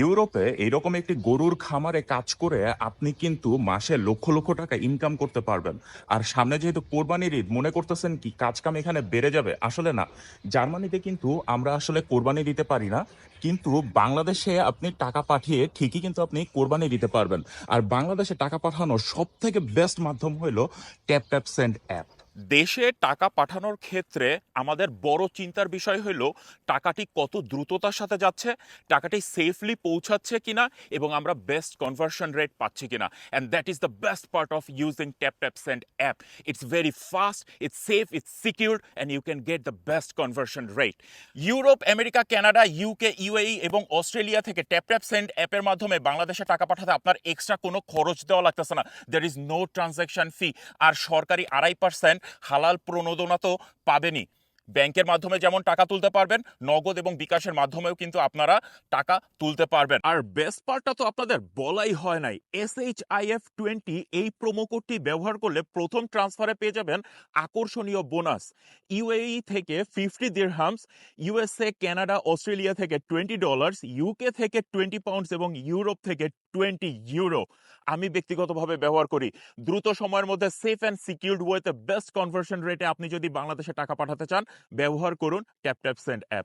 ইউরোপে এইরকম একটি গরুর খামারে কাজ করে আপনি কিন্তু মাসে লক্ষ লক্ষ টাকা ইনকাম করতে পারবেন। আর সামনে যেহেতু কোরবানির ঈদ, মনে করতেছেন কি কাজ কাম এখানে বেড়ে যাবে? আসলে না। জার্মানিতে কিন্তু আমরা আসলে কোরবানি দিতে পারি না। কিন্তু বাংলাদেশে আপনি টাকা পাঠিয়ে ঠিকই কিন্তু আপনি কোরবানি দিতে পারবেন। আর বাংলাদেশে টাকা পাঠানোর সব থেকে বেস্ট মাধ্যম হলো ট্যাপ ট্যাপ সেন্ড অ্যাপ দেশে টাকা পাঠানোর ক্ষেত্রে আমাদের বড় চিন্তার বিষয় হলো, টাকাটি কত দ্রুততার সাথে যাচ্ছে, টাকাটি সেফলি পৌঁছাচ্ছে কিনা এবং আমরা বেস্ট কনভার্সন রেট পাচ্ছি কিনা। And that is the best part of using Taptap Send app it's very fast it's safe it's secure and you can get the best conversion rate Europe America Canada UK UAE এবং Australia থেকে tap tap send অ্যাপের মাধ্যমে বাংলাদেশে টাকা পাঠাতে আপনার extra কোনো খরচ দেওয়া লাগতেছে না। There is no transaction fee আর সরকারি আড়াই পার্সেন্ট হালাল প্রণোদনা তো পাবেনই। ব্যাংকের মাধ্যমে যেমন টাকা তুলতে পারবেন, নগদ এবং বিকাশের মাধ্যমেও কিন্তু আপনারা টাকা তুলতে পারবেন। আর বেস্ট পার্টটা তো আপনাদের বলাই হয় নাই S H I F twenty এই প্রোমো কোডটি ব্যবহার করলে প্রথম ট্রান্সফারে পেয়ে যাবেন আকর্ষণীয় বোনাস ইউএই E থেকে fifty dirhams USA Canada Australia থেকে টোয়েন্টি ডলার্স ইউকে থেকে টোয়েন্টি পাউন্ডস এবং ইউরোপ থেকে টোয়েন্টি ইউরো আমি ব্যক্তিগতভাবে ব্যবহার করি। দ্রুত সময়ের মধ্যে সেফ অ্যান্ড সিকিউরড ওয়েতে বেস্ট কনভার্সন রেটে আপনি যদি বাংলাদেশে টাকা পাঠাতে চান ব্যবহার করুন ট্যাপ ট্যাপ সেন্ড অ্যাপ